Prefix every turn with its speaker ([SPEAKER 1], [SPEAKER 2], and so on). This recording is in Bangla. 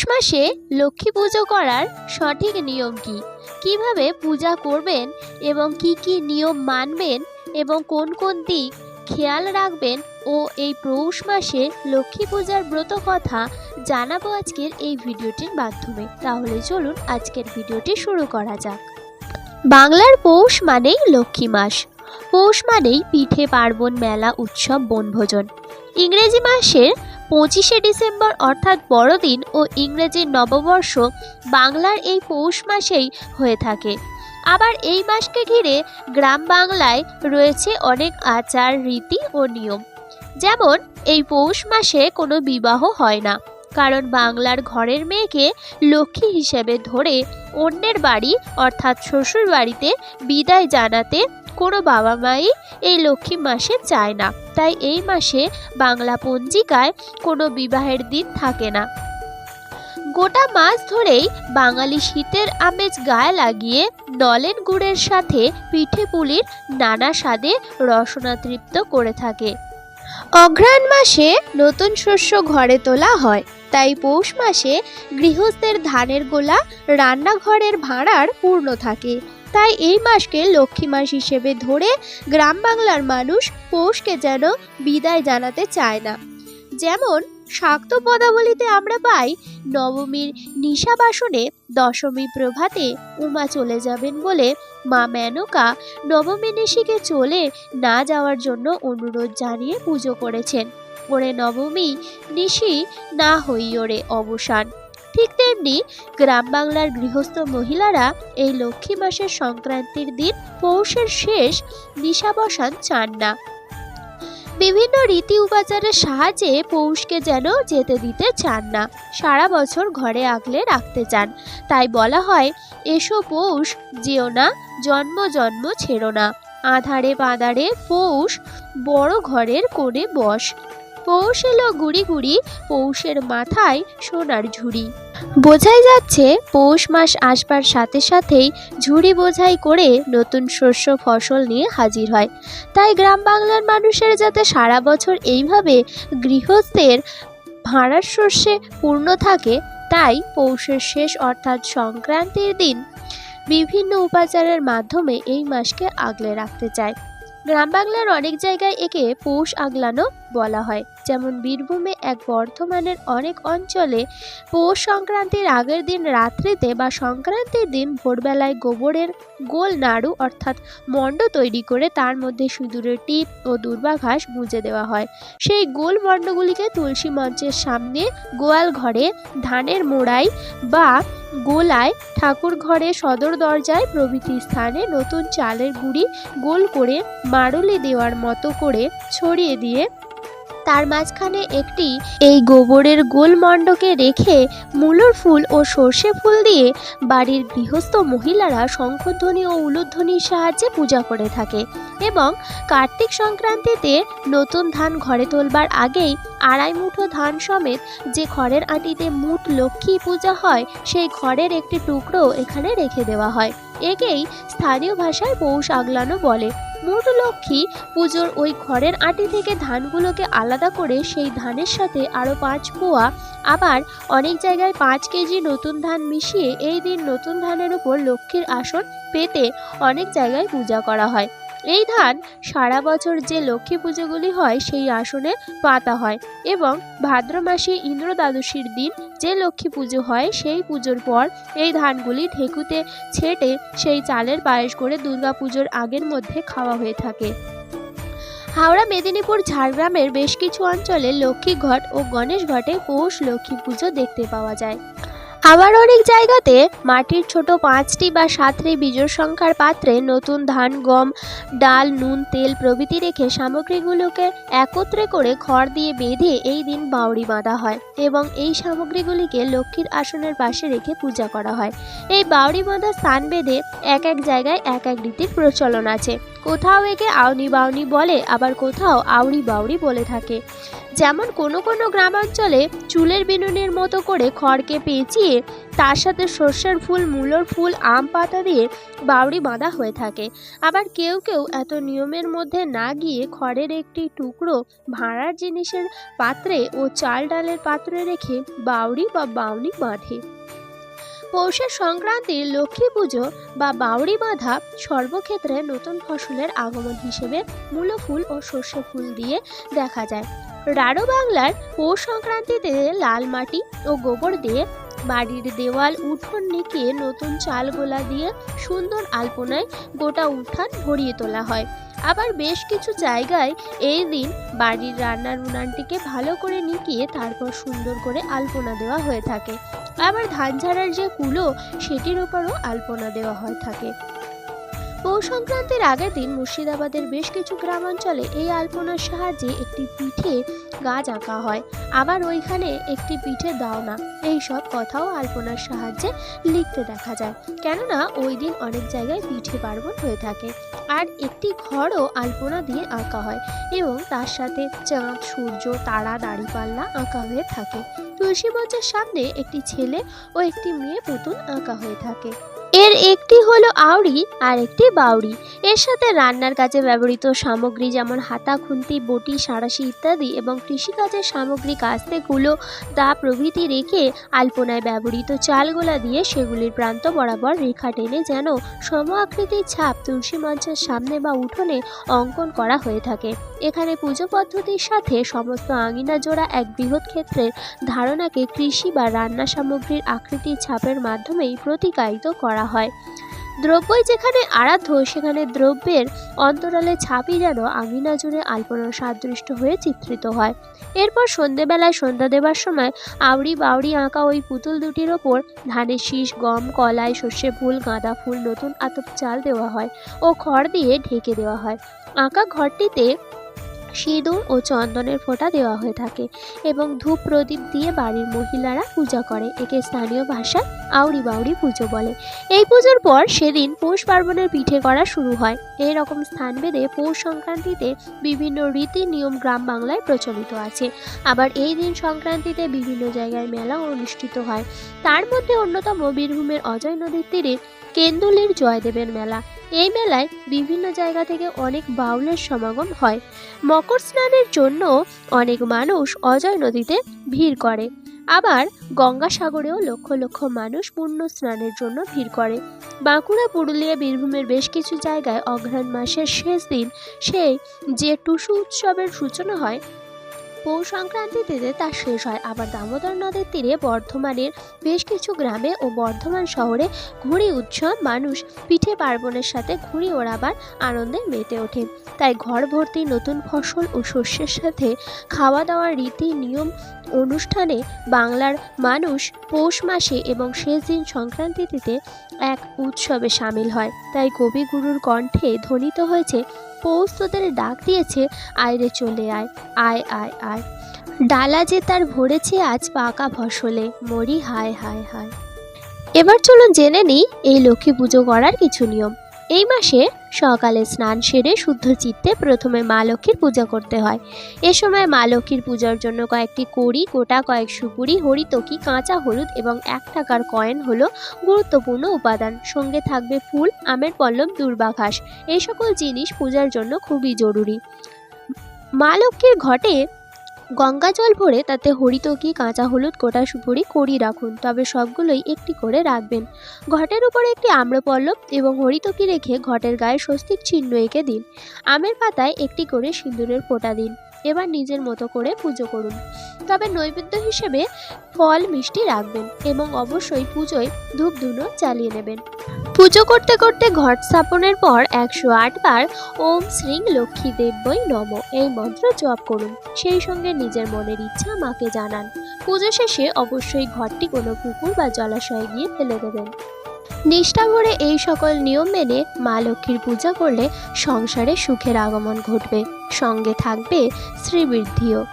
[SPEAKER 1] পৌষ মাসে লক্ষ্মী পুজো করার সঠিক নিয়ম কি? কীভাবে পূজা করবেন এবং কি কি নিয়ম মানবেন এবং কোন কোন দিক খেয়াল রাখবেন ও এই পৌষ মাসে লক্ষ্মী পূজার ব্রত কথা জানাব আজকের এই ভিডিওটির মাধ্যমে। তাহলে চলুন আজকের ভিডিওটি শুরু করা যাক। বাংলার পৌষ মানেই লক্ষ্মী মাস। পৌষ মানেই পিঠে পার্বণ মেলা উৎসব বনভোজন। ইংরেজি মাসের পঁচিশে ডিসেম্বর অর্থাৎ বড়দিন ও ইংরেজি নববর্ষ বাংলার এই পৌষ মাসেই হয়ে থাকে। আবার এই মাসকে ঘিরে গ্রাম বাংলায় রয়েছে অনেক আচার, রীতি ও নিয়ম। যেমন, এই পৌষ মাসে কোনো বিবাহ হয় না, কারণ বাংলার ঘরের মেয়েকে লক্ষ্মী হিসেবে ধরে অন্যের বাড়ি অর্থাৎ শ্বশুর বাড়িতে বিদায় জানাতে কোনো বাবা মাই এই লক্ষ্মী মাসে চায় না। তাই এই মাসে বাংলা পঞ্জিকায় কোনো বিবাহের দিন থাকে না। গোটা মাস ধরেই বাঙালি শীতের আমেজ গায়ে লাগিয়ে নলেন গুড়ের সাথে পিঠে পুলির নানা স্বাদে রসনা তৃপ্ত করে থাকে। অঘ্রাণ মাসে নতুন শস্য ঘরে তোলা হয়। তাই পৌষ মাসে গৃহস্থের ধানের গোলা রান্নাঘরের ভাঁড়ার পূর্ণ থাকে। তাই এই মাসকে লক্ষ্মী মাস হিসেবে ধরে গ্রাম বাংলার মানুষ পৌষকে যেন বিদায় জানাতে চায় না। যেমন শাক্ত পদাবলিতে আমরা পাই, নবমীর নিশাবাসনে দশমী প্রভাতে উমা চলে যাবেন বলে মা মেনকা নবমী নিশিকে চলে না যাওয়ার জন্য অনুরোধ জানিয়ে পুজো করেছেন। ওরে নবমী, নিশি, না হইওরে অবসান। ঠিক তেমনি গ্রাম বাংলার গৃহস্থ মহিলারা এই লক্ষ্মী মাসের সংক্রান্তির দিন পৌষের শেষ নিশাবসান চান না। বিভিন্ন রীতি উপাচারের সাহায্যে পৌষকে যেন যেতে দিতে চান না। সারা বছর ঘরে আগলে রাখতে চান। তাই বলা হয়, এসো পৌষ, যেও না, জন্ম জন্ম ছেড়ো না। আধারে বাঁধারে পৌষ, বড় ঘরের কোণে বস। পৌষ এলো গুড়ি গুড়ি পৌষের মাথায় সোনার ঝুড়ি। বোঝাই যাচ্ছে পৌষ মাস আসবার সাথে সাথেই ঝুড়ি বোঝাই করে নতুন শস্য ফসল নিয়ে হাজির হয়। তাই গ্রাম বাংলার মানুষের যাতে সারা বছর এইভাবে গৃহস্থের ভাড়ার শস্যে পূর্ণ থাকে, তাই পৌষের শেষ অর্থাৎ সংক্রান্তির দিন বিভিন্ন উপাচারের মাধ্যমে এই মাসকে আগলে রাখতে চায়। গ্রাম বাংলার অনেক জায়গায় একে পৌষ আগলানো বলা হয়। যেমন বীরভূমে এক বর্ধমানের অনেক অঞ্চলে পৌষ সংক্রান্তির আগের দিন রাত্রিতে বা সংক্রান্তির দিন ভোরবেলায় গোবরের গোল নাড়ু অর্থাৎ মণ্ড তৈরি করে তার মধ্যে সিঁদুরের টিপ ও দুর্বা ঘাস দেওয়া হয়। সেই গোল মণ্ডগুলিকে তুলসী মঞ্চের সামনে, গোয়াল ঘরে, ধানের মোড়াই বা গোলায়, ঠাকুর ঘরে, সদর দরজায়, প্রভৃতি স্থানে নতুন চালের গুঁড়ি গোল করে মারুলি দেওয়ার মতো করে ছড়িয়ে দিয়ে তার মাঝখানে একটি এই গোবরের গোল মণ্ডকে রেখে মূলর ফুল ও সর্ষে ফুল দিয়ে বাড়ির গৃহস্থ মহিলারা শঙ্খধ্বনি ও উলুধ্বনির সাহায্যে পূজা করে থাকে এবং কার্তিক সংক্রান্তিতে নতুন ধান ঘরে তোলবার আগেই আড়াই মুঠো ধান সমেত যে খড়ের আঁটিতে মুঠ লক্ষ্মী পূজা হয়, সেই খড়ের একটি টুকরো এখানে রেখে দেওয়া হয়। একেই স্থানীয় ভাষায় পৌষ আগলানো বলে। মুঠ লক্ষ্মী পুজোর ওই খড়ের আটি থেকে ধানগুলোকে আলাদা করে সেই ধানের সাথে আরও পাঁচ পোয়া, আবার অনেক জায়গায় পাঁচ কেজি নতুন ধান মিশিয়ে এই দিন নতুন ধানের উপর লক্ষ্মীর আসন পেতে অনেক জায়গায় পূজা করা হয়। এই ধান সারা বছর যে লক্ষ্মী পুজোগুলি হয় সেই আসনে পাতা হয় এবং ভাদ্র মাসে ইন্দ্র দ্বাদশীর দিন যে লক্ষ্মী পুজো হয় সেই পুজোর পর এই ধানগুলি ঢেকুতে ছেটে সেই চালের পায়েস করে দুর্গা পুজোর আগের মধ্যে খাওয়া হয়ে থাকে। হাওড়া, মেদিনীপুর, ঝাড়গ্রামের বেশ কিছু অঞ্চলে লক্ষ্মী ঘট ও গণেশ ঘটে পৌষ লক্ষ্মী পুজো দেখতে পাওয়া যায়। আবার অনেক জায়গাতে মাটির ছোট পাঁচটি বা সাতটি বীজোর সংখ্যার পাত্রে নতুন ধান, গম, ডাল, নুন, তেল প্রভৃতি রেখে সামগ্রীগুলোকে একত্রে করে খড় দিয়ে বেঁধে এই দিন বাউরি বাঁধা হয় এবং এই সামগ্রীগুলিকে লক্ষ্মীর আসনের পাশে রেখে পূজা করা হয়। এই বাউরি বাঁধা স্থান বেঁধে এক এক জায়গায় এক এক রীতির প্রচলন আছে। কোথাও একে আউনি বাউনি বলে, আবার কোথাও আউড়ি বাউড়ি বলে থাকে। যেমন কোনো কোনো গ্রামাঞ্চলে চুলের বিনুনির মতো করে খড়কে পেঁচিয়ে তার সাথে সর্ষের ফুল, মূলোর ফুল, আম পাতা দিয়ে বাউরি বাঁধা হয়ে থাকে। আবার কেউ কেউ এত নিয়মের মধ্যে না গিয়ে খড়ের একটি টুকরো ভাঁড়ার জিনিসের পাত্রে ও চাল ডালের পাত্রে রেখে বাউরি বা বাউনি বাঁধে। পৌষের সংক্রান্তির লক্ষ্মী পুজো বা বাউরি বাঁধা সর্বক্ষেত্রে নতুন ফসলের আগমন হিসেবে মূলো ফুল ও সর্ষে ফুল দিয়ে দেখা যায়। রাঢ় বাংলার পৌষ সংক্রান্তিতে লাল মাটি ও গোবর দিয়ে বাড়ির দেওয়াল, উঠোন নিকিয়ে নতুন চাল গোলা দিয়ে সুন্দর আলপনায় গোটা উঠান ভরিয়ে তোলা হয়। আবার বেশ কিছু জায়গায় এই দিন বাড়ির রান্নার উনানটিকে ভালো করে নিকিয়ে তারপর সুন্দর করে আলপনা দেওয়া হয়ে থাকে। আবার ধান ঝাড়ার যে কুলো, সেটির উপরও আলপনা দেওয়া হয়ে থাকে। পৌষ সংক্রান্তির আগের দিন মুর্শিদাবাদের বেশ কিছু গ্রামাঞ্চলে এই আলপনার সাহায্যে একটি পিঠে গাছ আঁকা হয়। আবার ওইখানে একটি পিঠে দাও না এইসব কথাও আলপনার সাহায্যে লিখতে দেখা যায়। কেননা, ওই দিন অনেক জায়গায় পিঠে পার্বণ হয়ে থাকে। আর একটি ঘরও আলপনা দিয়ে আঁকা হয় এবং তার সাথে চাঁদ, সূর্য, তারা দাড়িপাল্লা আঁকা হয়ে থাকে। তুলসী মঞ্চের সামনে একটি ছেলে ও একটি মেয়ে পুতুল আঁকা হয়ে থাকে। এর একটি হলো আউড়ি আর একটি বাউরি এর সাথে রান্নার কাজে ব্যবহৃত সামগ্রী যেমন হাতা, খুন্তি, বটি, সাঁড়াশি ইত্যাদি এবং কৃষিকাজের সামগ্রী কাস্তে কুলো দা প্রভৃতি রেখে আলপনায় ব্যবহৃত চালগোলা দিয়ে সেগুলির প্রান্ত বরাবর রেখা টেনে যেন সম আকৃতির ছাপ তুলসী মঞ্চের সামনে বা উঠোনে অঙ্কন করা হয়ে থাকে। এখানে পুজো পদ্ধতির সাথে সমস্ত আঙিনা জোড়া এক বৃহৎ ক্ষেত্রের ধারণাকে কৃষি বা রান্না সামগ্রীর আকৃতির ছাপের মাধ্যমেই প্রতিকায়িত করা হয়। দ্রব্যই যেখানে আরাধ্য, সেখানে দ্রব্যের অন্তরালে ছাপই যেন আঙিনা জুড়ে আলপনার সাদৃষ্ট হয়ে চিত্রিত হয়। এরপর সন্ধেবেলায় সন্ধ্যা দেবার সময় আউড়ি বাউড়ি আঁকা ওই পুতুল দুটির ওপর ধানের শীষ, গম, কলাই, সর্ষে ফুল, গাঁদা ফুল নতুন আতপ চাল দেওয়া হয় ও খড় দিয়ে ঢেকে দেওয়া হয়। আঁকা ঘরটিতে সিঁদুর ও চন্দনের ফোঁটা দেওয়া হয়ে থাকে এবং ধূপ প্রদীপ দিয়ে বাড়ির মহিলারা পূজা করে, একে স্থানীয় ভাষায় আউড়ি বাউড়ি পুজো বলে। এই পুজোর পর সেদিন পৌষ পার্বণের পিঠে করা শুরু হয়। এই রকম স্থানভেদে পৌষ সংক্রান্তিতে বিভিন্ন রীতি নিয়ম গ্রাম বাংলায় প্রচলিত আছে। আবার এই দিন সংক্রান্তিতে বিভিন্ন জায়গায় মেলা অনুষ্ঠিত হয়। তার মধ্যে অন্যতম বীরভূমের অজয় নদীর তীরে কেন্দুলির জয়দেবের মেলা। এই মেলায় বিভিন্ন জায়গা থেকে অনেক বাউলের সমাগম হয়। মকর স্নানের জন্য অনেক মানুষ অজয় নদীতে ভিড় করে। আবার গঙ্গাসাগরেও লক্ষ লক্ষ মানুষ পূর্ণ স্নানের জন্য ভিড় করে। বাঁকুড়া, পুরুলিয়া, বীরভূমের বেশ কিছু জায়গায় অঘ্রাণ মাসের শেষ দিন সেই যে টুসু উৎসবের সূচনা হয় পৌষ সংক্রান্তিতে তা শেষ হয়। আবার দামোদর নদের তীরে বর্ধমানের বেশ কিছু গ্রামে ও বর্ধমান শহরে ঘুড়ি উৎসব মানুষ পিঠে পার্বণের সাথে ঘুড়ি ওড়াবার আনন্দে মেতে ওঠে। তাই ঘর ভর্তি নতুন ফসল ও শস্যের সাথে খাওয়া দাওয়ার রীতি নিয়ম অনুষ্ঠানে বাংলার মানুষ পৌষ মাসে এবং শেষ দিন সংক্রান্তি তিথিতে এক উৎসবে সামিল হয়। তাই কবিগুরুর কণ্ঠে ধ্বনিত হয়েছে পৌষ তোদের ডাক দিয়েছে আয়রে চলে আয় আয় আয় আয়। ডালা যে তার ভরেছে আজ পাকা ফসলে, মরি হায় হায় হায়। এবার চলুন জেনে নিই, এই লক্ষ্মী পুজো করার কিছু নিয়ম। এই মাসে সকালে স্নান সেরে শুদ্ধ চিত্তে প্রথমে মা লক্ষ্মীর পূজা করতে হয়। এ সময় মা লক্ষ্মীর পূজার জন্য কয়েকটি কড়ি, গোটা কয়েক সুপুরি হরিতকি কাঁচা হলুদ এবং এক টাকার কয়েন হলো গুরুত্বপূর্ণ উপাদান। সঙ্গে থাকবে ফুল, আমের পল্লব দুর্বাঘাস এই সকল জিনিস পূজার জন্য খুবই জরুরি। মা লক্ষ্মীর ঘটে গঙ্গা জল ভরে তাতে হরিতকি, কাঁচা হলুদ, গোটা সুপুরি করিয়ে রাখুন। তবে সবগুলোই একটি করে রাখবেন। ঘটের উপরে একটি আম্রপল্লব এবং হরিতকি রেখে ঘটের গায়ে স্বস্তিক চিহ্ন এঁকে দিন। আমের পাতায় একটি করে সিঁদুরের ফোঁটা দিন। এবার নিজের মতো করে পুজো করুন। তবে নৈবেদ্য হিসেবে ফল, মিষ্টি রাখবেন এবং অবশ্যই পুজোয় ধূপ ধুনো চালিয়ে নেবেন। পুজো করতে করতে ঘট স্থাপনের পর একশো আট বার ওম শ্রী লক্ষ্মী দেব্যই নম এই মন্ত্র জপ করুন। সেই সঙ্গে নিজের মনের ইচ্ছা মাকে জানান। পুজো শেষে অবশ্যই ঘরটি কোনো পুকুর বা জলাশয়ে গিয়ে ফেলে দেবেন। নিষ্ঠা ভরে এই সকল নিয়ম মেনে মা লক্ষ্মীর পূজা করলে সংসারে সুখের আগমন ঘটবে। সঙ্গে থাকবে শ্রীবৃদ্ধিও।